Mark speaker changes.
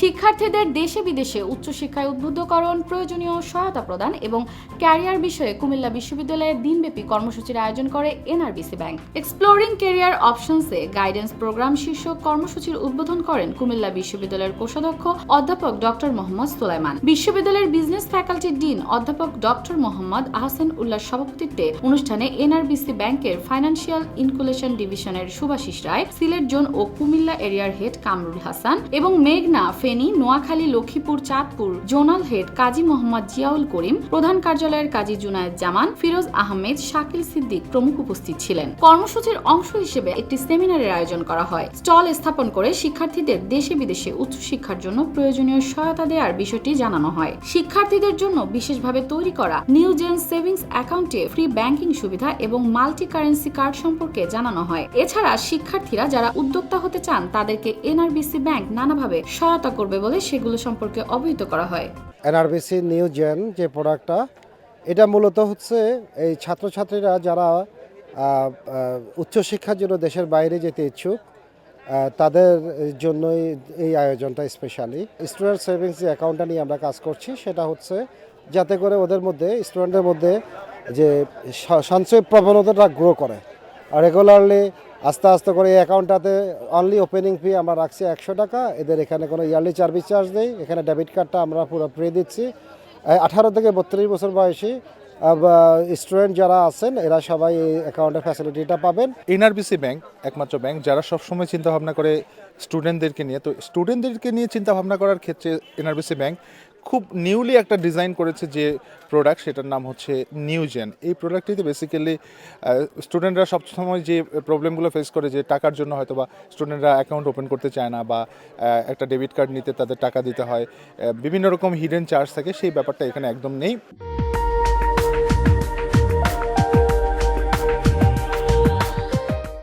Speaker 1: শিক্ষার্থীদের দেশে বিদেশে উচ্চশিক্ষায় উদ্বুদ্ধকরণ, প্রয়োজনীয় সহায়তা প্রদান এবং ক্যারিয়ার বিষয়ে কুমিল্লা বিশ্ববিদ্যালয়ে দিনব্যাপী কর্মসূচির আয়োজন করে এনআরবিসি ব্যাংক। এক্সপ্লোরিং ক্যারিয়ার অপশনসে গাইডেন্স প্রোগ্রাম শীর্ষক কর্মসূচির উদ্বোধন করেন কুমিল্লা বিশ্ববিদ্যালয়ের কোষাধ্যক্ষ অধ্যাপক ডক্টর মোহাম্মদ সুলাইমান। বিশ্ববিদ্যালয়ের বিজনেস ফ্যাকাল্টির ডিন অধ্যাপক ডক্টর মোহাম্মদ আহসান উল্লাহ সভাপতিত্বে অনুষ্ঠানে এনআরবিসি ব্যাংকের ফাইন্যান্সিয়াল ইনকুলেশন ডিভিশনের সুভাষিস রায়, সিলেট জোন ও কুমিল্লা এরিয়ার হেড কামরুল হাসান এবং মেঘনা ফেনী নোয়াখালী, লক্ষ্মীপুর, চাঁদপুর, জোনাল হেড কাজী মোহাম্মদ জিয়াউল করিম, প্রধান কার্যালয়ের কাজী জুনায়েদ জামান, ফিরোজ আহমেদ, শাকিল সিদ্দিক প্রমুখ উপস্থিত ছিলেন। কর্মসূচির অংশ হিসেবে একটি সেমিনারের আয়োজন করা হয়। স্টল স্থাপন করে শিক্ষার্থীদের দেশে বিদেশে উচ্চশিক্ষার জন্য প্রয়োজনীয় সহায়তা দেওয়ার বিষয়টি জানানো হয়। শিক্ষার্থীদের জন্য বিশেষভাবে তৈরি করা নিউ জেন সেভিংস অ্যাকাউন্টে ফ্রি ব্যাংকিং সুবিধা এবং মাল্টি কারেন্সি কার্ড সম্পর্কে জানানো হয়। এছাড়া শিক্ষার্থীরা যারা উদ্যোক্তা হতে চান, তাদেরকে এনআরবিসি ব্যাংক নানাভাবে সহায়তা করবে বলে সেগুলো সম্পর্কে অবহিত করা হয়।
Speaker 2: এনআরবিসি নিউ জেন যে প্রোডাক্টটা, এটা মূলত হচ্ছে এই ছাত্রছাত্রীরা যারা উচ্চশিক্ষার জন্য দেশের বাইরে যেতে ইচ্ছুক তাদের জন্যই এই আয়োজনটা স্পেশালি স্টুডেন্ট সেভিংস যে অ্যাকাউন্টটা নিয়ে আমরা কাজ করছি, সেটা হচ্ছে যাতে করে ওদের মধ্যে স্টুডেন্টের মধ্যে যে সঞ্চয় প্রবণতাটা গ্রো করে। রেগুলারলি আস্তে আস্তে করে এই অ্যাকাউন্টটাতে অনলি ওপেনিং ফি আমরা রাখছি একশো টাকা। এদের এখানে কোনো ইয়ারলি সার্ভিস চার্জ নেই। এখানে ডেবিট কার্ডটা আমরা পুরো ফ্রি দিচ্ছি। আঠারো থেকে বত্রিশ বছর বয়সী স্টুডেন্ট যারা আছেন, এরা সবাই এই অ্যাকাউন্টের ফ্যাসিলিটিটা পাবেন।
Speaker 3: এনআরবিসি ব্যাংক একমাত্র ব্যাংক যারা সবসময় চিন্তাভাবনা করে স্টুডেন্টদেরকে নিয়ে। তো স্টুডেন্টদেরকে নিয়ে চিন্তাভাবনা করার ক্ষেত্রে এনআরবিসি ব্যাংক খুব নিউলি একটা ডিজাইন করেছে যে প্রোডাক্ট সেটার নাম হচ্ছে নিউজেন এই প্রোডাক্টটিতে বেসিক্যালি স্টুডেন্টরা সবসময় যে প্রবলেমগুলো ফেস করে, যে টাকার জন্য হয়তো বা স্টুডেন্টরা অ্যাকাউন্ট ওপেন করতে চায় না বা একটা ডেবিট কার্ড নিতে তাদের টাকা দিতে হয় বিভিন্ন রকম হিডেন চার্জ থাকে, সেই ব্যাপারটা এখানে একদম নেই।